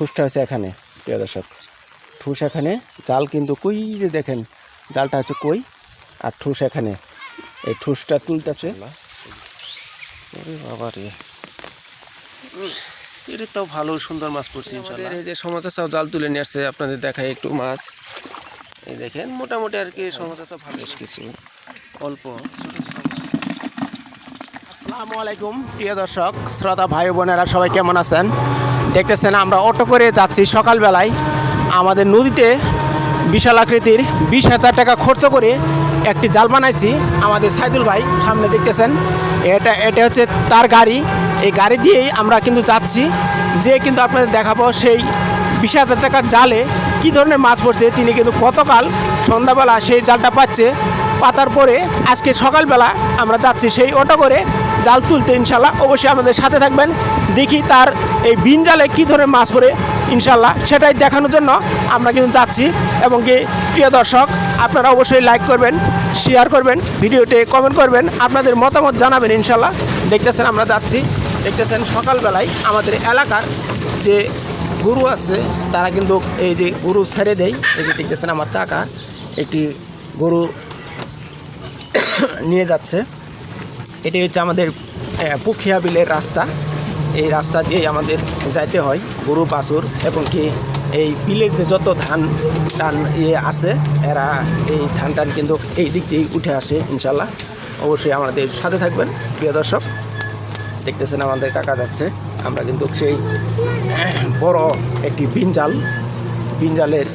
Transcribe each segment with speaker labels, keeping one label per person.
Speaker 1: ঠুসটা হচ্ছে এখানে প্রিয় দর্শক। ঠুস এখানে জাল কিন্তু কই যে দেখেন জালটা হচ্ছে কই? আর ঠুস এখানে এই ঠুসটা তুলতেছে। বাবা রে। এটা তো ভালো সুন্দর মাছ পড়ছে ইনশাল্লাহ এই যে সমাচাচাও জাল তুলে নিয়ে আসছে আপনাদের দেখায় একটু মাছ। এই দেখেন মোটামুটি আর কি সমাচাচা ভালো। বেশ কিছু। অল্প। আসসালামু আলাইকুম প্রিয় দর্শক শ্রোতা ভাই বোনেরা সবাই কেমন আছেন? দেখতেছেন আমরা অটো করে যাচ্ছি সকালবেলায়। আমাদের নদীতে বিশাল আকৃতির বিশ হাজার টাকা খরচ করে একটি জাল বানাইছি। আমাদের সাইদুল ভাই সামনে দেখতেছেন, এটা এটা হচ্ছে তার গাড়ি। এই গাড়ি দিয়েই আমরা কিন্তু যাচ্ছি। যে কিন্তু আপনাদের দেখাবো সেই বিশ হাজার টাকার জালে কী ধরনের মাছ পড়ছে, তিনি কিন্তু গতকাল সন্ধ্যাবেলা সেই জালটা পাচ্ছে। পাতার পরে আজকে সকালবেলা আমরা যাচ্ছি সেই অটো করে জাল তুলতে ইনশাল্লাহ অবশ্যই আমাদের সাথে থাকবেন। দেখি তার এই বিন জালে কী ধরনের মাছ পড়ে ইনশাল্লাহ সেটাই দেখানোর জন্য আমরা কিন্তু যাচ্ছি। এবং কি, প্রিয় দর্শক, আপনারা অবশ্যই লাইক করবেন শেয়ার করবেন, ভিডিওতে কমেন্ট করবেন, আপনাদের মতামত জানাবেন ইনশাল্লাহ দেখতেছেন আমরা যাচ্ছি। দেখতেছেন সকালবেলায় আমাদের এলাকার যে গরু আছে, তারা কিন্তু এই যে গরু ছেড়ে দেয়। এই যে দেখতেছেন আমার টাকা একটি গরু নিয়ে যাচ্ছে। এটি হচ্ছে আমাদের পুখিয়া বিলের রাস্তা। এই রাস্তা দিয়েই আমাদের যাইতে হয়, গরু, বাছুর, এবং কি এই বিলের যে যত ধান টান ইয়ে আছে, এরা এই ধান টান কিন্তু এই দিক দিয়েই উঠে আসে ইনশাল্লাহ অবশ্যই আমাদের সাথে থাকবেন, প্রিয় দর্শক। দেখতেছেন আমাদের টাকা যাচ্ছে। আমরা কিন্তু সেই বড় একটি বিনজাল, বিনজালের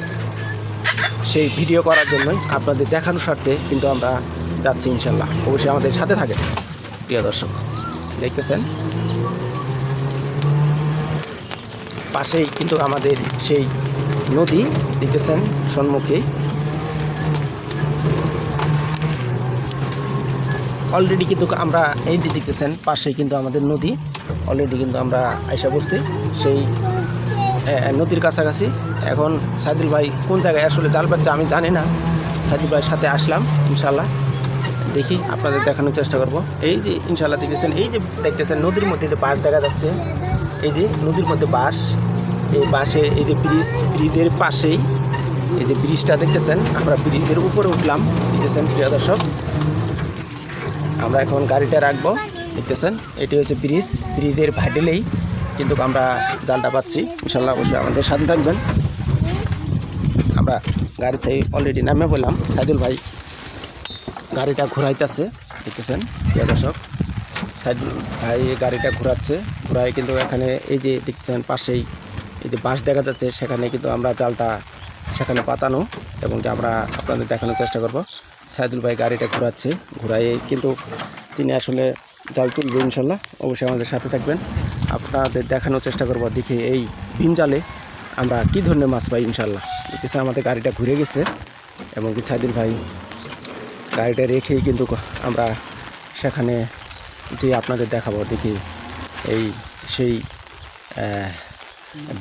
Speaker 1: সেই ভিডিও করার জন্যই আপনাদের দেখানোর স্বার্থে কিন্তু আমরা যাচ্ছি ইনশাল্লাহ অবশ্যই আমাদের সাথে থাকেন। প্রিয় দর্শক, দেখতেছেন? পাশেই কিন্তু আমাদের সেই নদী, দেখতেছেন সম্মুখেই। অলরেডি কিন্তু আমরা এই যে দেখতেছেন, পাশেই কিন্তু আমাদের নদী। অলরেডি কিন্তু আমরা আইসা পড়ছি সেই নদীর কাছাকাছি। এখন সাইদুল ভাই কোন জায়গায় আসলে জাল পাচ্ছে আমি জানি না। সাইদুল ভাইয়ের সাথে আসলাম ইনশাল্লাহ দেখি, আপনাদের দেখানোর চেষ্টা করব। এই যে ইনশাল্লাহ দেখেছেন এই যে দেখতেছেন, নদীর মধ্যে যে বাঁশ দেখা যাচ্ছে, এই যে নদীর মধ্যে বাঁশ, এই বাঁশে, এই যে ব্রিজ, ব্রিজের পাশেই এই যে ব্রিজটা দেখতেছেন, আমরা ব্রিজের উপরে উঠলাম, দেখতেছেন, প্রিয় দর্শক। আমরা এখন গাড়িটা রাখব, দেখতেছেন, এটি হচ্ছে ব্রিজ, ব্রিজের ভাইডেলেই কিন্তু আমরা জালটা পাচ্ছি ইনশাল্লাহ অবশ্যই আমাদের সাথে থাকবেন। আমরা গাড়িতে অলরেডি নামে বললাম সাইদুল ভাই গাড়িটা ঘোরাইতেছে, দেখতেছেন? দর্শক সাইদুল ভাই গাড়িটা ঘোরাচ্ছে, ঘোরায় কিন্তু এখানে এই যে দেখতেছেন পাশেই এই যে বাঁশ দেখা যাচ্ছে, সেখানে কিন্তু আমরা জালটা সেখানে পাতানো এবং আমরা আপনাদের দেখানোর চেষ্টা করব। সাইদুল ভাই গাড়িটা ঘোরাচ্ছে ঘোরাই কিন্তু তিনি আসলে জাল তুলবে ইনশাল্লাহ, অবশ্যই আমাদের সাথে থাকবেন। আপনাদের দেখানোর চেষ্টা করব দেখি এই ভিন জালে আমরা কী ধরনের মাছ পাই ইনশাল্লাহ। দেখতেছেন আমাদের গাড়িটা ঘুরে গেছে এবং কি সাইদুল ভাই গাড়িটা রেখেই কিন্তু আমরা সেখানে যে আপনাদের দেখাবো। দেখি এই সেই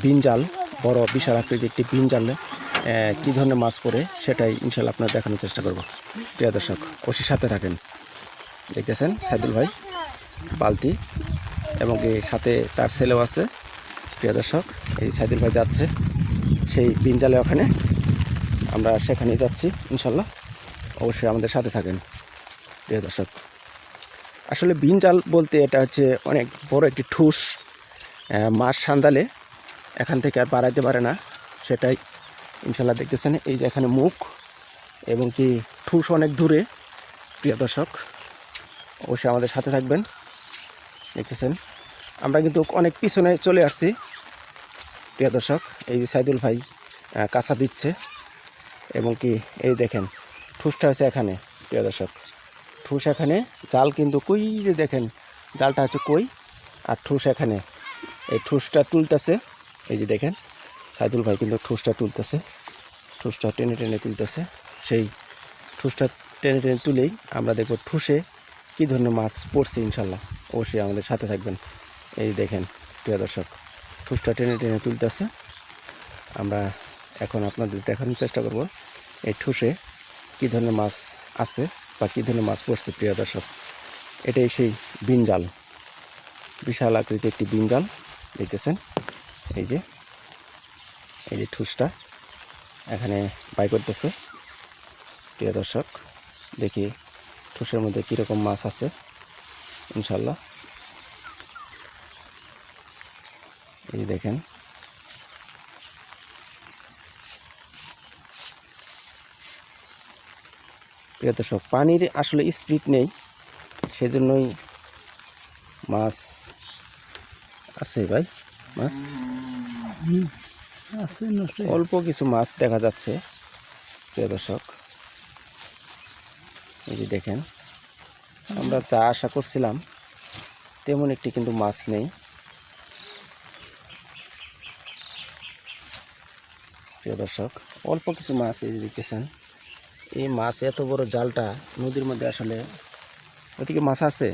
Speaker 1: বিনজাল, বড় বিশাল আকৃতির একটি বিনজালে কী ধরনের মাছ পড়ে সেটাই ইনশাল্লাহ আপনার দেখানোর চেষ্টা করব। প্রিয় দর্শক, অবশ্যই সাথে থাকেন। দেখতেছেন সাইদুল ভাই, বালতি, এবং কি সাথে তার ছেলেও আছে। প্রিয় দর্শক, এই সাইদুল ভাই যাচ্ছে, সেই বিনজালে ওখানে। আমরা সেখানেই যাচ্ছি, ইনশাল্লাহ। অবশ্যই আমাদের সাথে থাকেন, প্রিয় দর্শক। আসলে বিন জাল বলতে এটা হচ্ছে অনেক বড় একটি ঠুস মাছ সান্দালে। এখান থেকে আর বাড়াইতে পারে না, সেটাই ইনশাল্লাহ দেখতেছেন। এই যে এখানে মুখ এবং কি ঠুস অনেক দূরে, প্রিয় দর্শক, অবশ্যই আমাদের সাথে থাকবেন, দেখতেছেন। আমরা কিন্তু অনেক পিছনে চলে আসছি, প্রিয় দর্শক। এই যে সাইদুল ভাই কাঁচা দিচ্ছে এবং কি এই দেখেন ঠুসটা হচ্ছে এখানে, প্রিয় দর্শক। ঠুস এখানে, জাল কিন্তু কই যে দেখেন, জালটা হচ্ছে কই? আর ঠুস এখানে, এই ঠুসটা তুলতেছে, এই যে দেখেন, সাইদুল ভাই কিন্তু ঠুসটা তুলতেছে, ঠুসটা টেনে টেনে তুলতেছে, সেই ঠুসটা টেনে টেনে তুলেই আমরা দেখব ঠুসে কী ধরনের মাছ পড়ছে ইনশাল্লাহ। অবশ্যই আমাদের সাথে থাকবেন। এই দেখেন, প্রিয় দর্শক, ঠুসটা টেনে টেনে তুলতেছে। আমরা এখন আপনাদের দেখানোর চেষ্টা করব এই ঠুসে কী ধরনের মাছ আছে বা কী ধরনের মাছ পড়ছে, প্রিয় দর্শক? এটাই সেই বিনজাল। বিশাল আকৃতির একটি বিনজাল, দেখতেছেন? এই যে এই যে ঠুসটা এখানে বাই করতেছে। প্রিয় দর্শক, দেখি ঠুসের মধ্যে কীরকম মাছ আছে, ইনশাল্লাহ। এই দেখেন প্রিয় দর্শক, পানির আসলে স্পিড নেই, সেজন্যই মাছ আছে ভাই, মাছ? অল্প কিছু মাছ দেখা যাচ্ছে, প্রিয় দর্শক। এই যে দেখেন, আমরা যা আশা করছিলাম, তেমন একটি কিন্তু মাছ নেই। প্রিয় দর্শক, অল্প কিছু মাছ এই যে দেখতেছেন এই মাছ এত বড় জালটা নদীর মধ্যে আসলে ওদিকে মাছ আছে।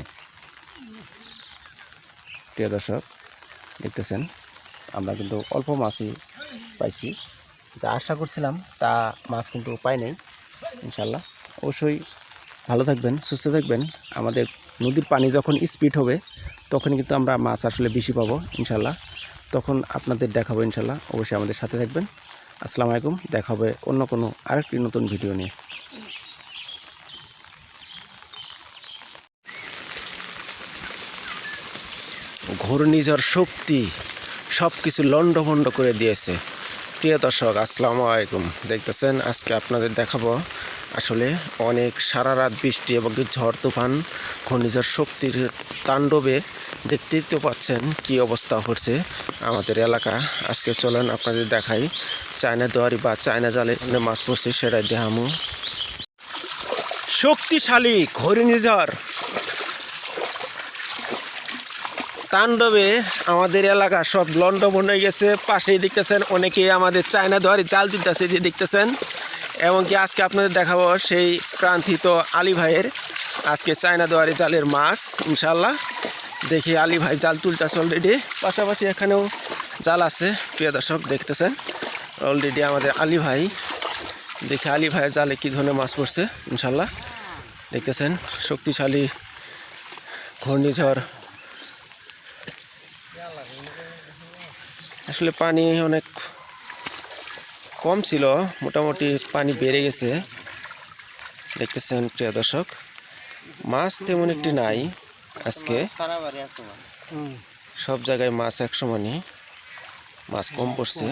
Speaker 1: প্রিয় দর্শক, দেখতেছেন, আমরা কিন্তু অল্প মাছই পাইছি। যা আশা করছিলাম, তা মাছ কিন্তু পাই নাই, ইনশাল্লাহ। অবশ্যই ভালো থাকবেন, সুস্থ থাকবেন। আমাদের নদীর পানি যখন স্পিড হবে, তখন কিন্তু আমরা মাছ আসলে বেশি পাবো, ইনশাল্লাহ। তখন আপনাদের দেখাবো, ইনশাল্লাহ। অবশ্যই আমাদের সাথে থাকবেন। আসসালামু আলাইকুম। দেখা হবে অন্য কোনো আরেকটি নতুন ভিডিও নিয়ে। ঘূর্ণিঝড় শক্তি সব কিছু লণ্ডভণ্ড করে দিয়েছে। প্রিয় দর্শক, আসসালামু আলাইকুম। দেখতেছেন, আজকে আপনাদের দেখাবো আসলে অনেক সারা রাত বৃষ্টি এবং ঝড় তুফান, ঘূর্ণিঝড় শক্তির তাণ্ডবে দেখতেই তো পাচ্ছেন কী অবস্থা হচ্ছে আমাদের এলাকা। আজকে চলেন আপনাদের দেখাই চায়না দুয়ারি বা চায়না জালে মাছ পড়ছে সেটাই দেখামু শক্তিশালী ঘূর্ণিঝড় তাণ্ডবে আমাদের এলাকা সব লন্ডভন্ড হয়ে গেছে, পাশেই দেখতেছেন অনেকেই আমাদের চায়না দোয়ারি জাল দিতেছে, যে দেখতেছেন। এবং কি আজকে আপনাদের দেখাবো সেই প্রান্তিত আলী ভাইয়ের আজকে চায়না দোয়ারি জালের মাছ ইনশাল্লাহ দেখি আলী ভাই জাল তুলতেছে অলরেডি পাশাপাশি এখানেও জাল আছে, প্রিয় দর্শক, দেখতেছেন? অলরেডি আমাদের আলী ভাই। দেখি আলী ভাইয়ের জালে কী ধরনের মাছ পড়ছে ইনশাল্লাহ দেখতেছেন, শক্তিশালী ঘূর্ণিঝড় আসলে পানি অনেক কম ছিল, মোটামুটি পানি বেড়ে গেছে। দেখতেছেন প্রিয় দর্শক, মাছ তেমন একটি নাই আজকে। সব জায়গায় মাছ এক সমানই মাছ কম পড়ছে,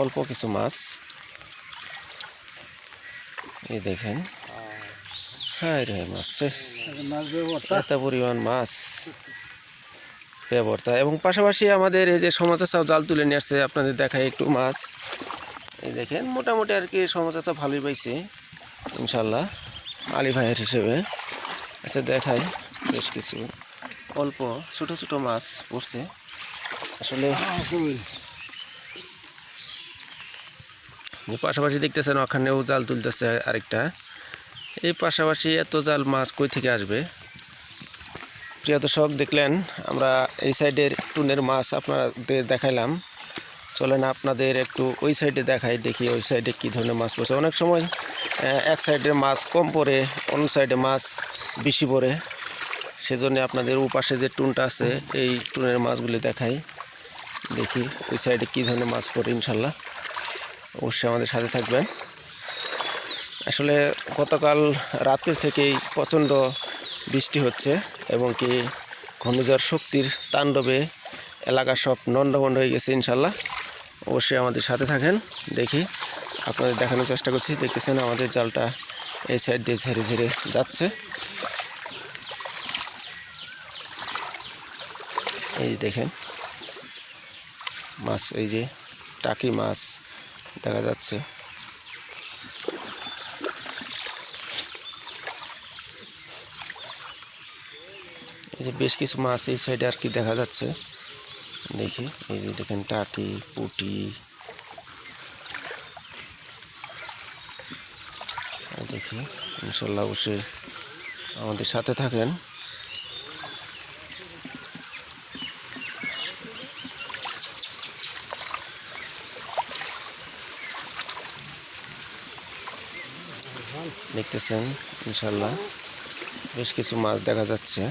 Speaker 1: অল্প কিছু মাছ। এই দেখেন। হ্যাঁ রে মাছ এত পরিমাণ মাছ। ব্যবহারটা। এবং পাশাপাশি আমাদের এই যে সমাচাচাও জাল তুলে নিয়ে আসছে, আপনাদের দেখায় একটু মাছ। এই দেখেন, মোটামুটি আর কি সমাচাচা ভালোই পাইছে, ইনশাল্লাহ, আলী ভাইয়ের হিসেবে। আচ্ছা দেখাই বেশ কিছু। অল্প, ছোট ছোট মাছ পড়ছে। আসলে পাশাপাশি দেখতেছেন, ওখানেও জাল তুলতেছে আরেকটা। এই পাশাপাশি এত জাল মাছ কই থেকে আসবে? প্রিয় দর্শক, দেখলেন আমরা এই সাইডের টুনের মাছ আপনাদের দেখাইলাম। চলেন আপনাদের একটু ওই সাইডে দেখাই, দেখি ওই সাইডে কী ধরনের মাছ পড়ছে। অনেক সময় এক সাইডের মাছ কম পড়ে, অন্য সাইডে মাছ বেশি পড়ে। সেজন্য আপনাদের ওপাশে যে টুনটা আছে, এই টুনের মাছগুলি দেখাই। দেখি ওই সাইডে কী ধরনের মাছ পড়ে, ইনশাল্লাহ। অবশ্যই আমাদের সাথে থাকবেন। আসলে গতকাল রাত্রির থেকেই প্রচণ্ড বৃষ্টি হচ্ছে এবং কি ঘূর্ণিঝড় শক্তির তাণ্ডবে এলাকা সব নন্ডভণ্ড হয়ে গেছে ইনশাল্লাহ। অবশ্যই আমাদের সাথে থাকেন, দেখি আপনাদের দেখানোর চেষ্টা করছি। দেখতেছেন আমাদের জালটা এই সাইড দিয়ে ঝেড়ে ঝেড়ে যাচ্ছে। এই যে দেখেন, মাছ, এই যে টাকি মাছ দেখা যাচ্ছে। যে বেশ কিছু মাছ এই সাইডে আর কি দেখা যাচ্ছে। দেখি, এই যে দেখেন টাকি, পুটি। দেখি, ইনশাল্লাহ অবশ্যই আমাদের সাথে থাকেন। দেখতেছেন, ইনশাল্লাহ বেশ কিছু মাছ দেখা যাচ্ছে।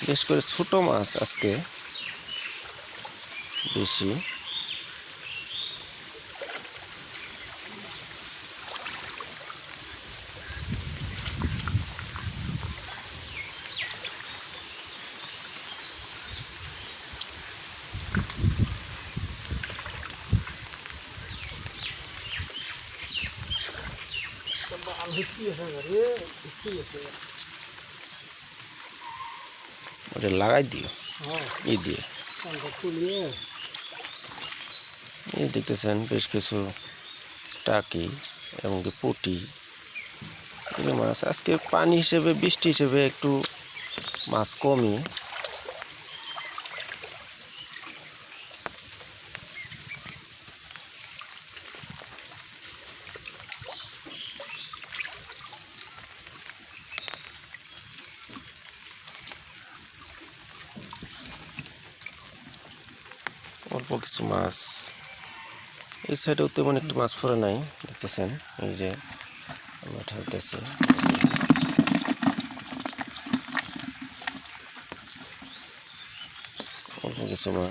Speaker 1: বিশেষ করে ছোটো মাছ আজকে বেশি Yeah, yeah, yeah. ওটা লাগাই দিও। ই দিয়ে। এই দেখতেছেন বেশ কিছু টাকি এবং কি পুটি। মাছ। আজকে পানি হিসেবে বৃষ্টি হিসেবে একটু মাছ কমই। অল্প কিছু মাছ। এই সাইডেও তেমন একটু মাছ পড়ে নাই, দেখতেছেন? এই যে আমরা অল্প কিছু মাছ।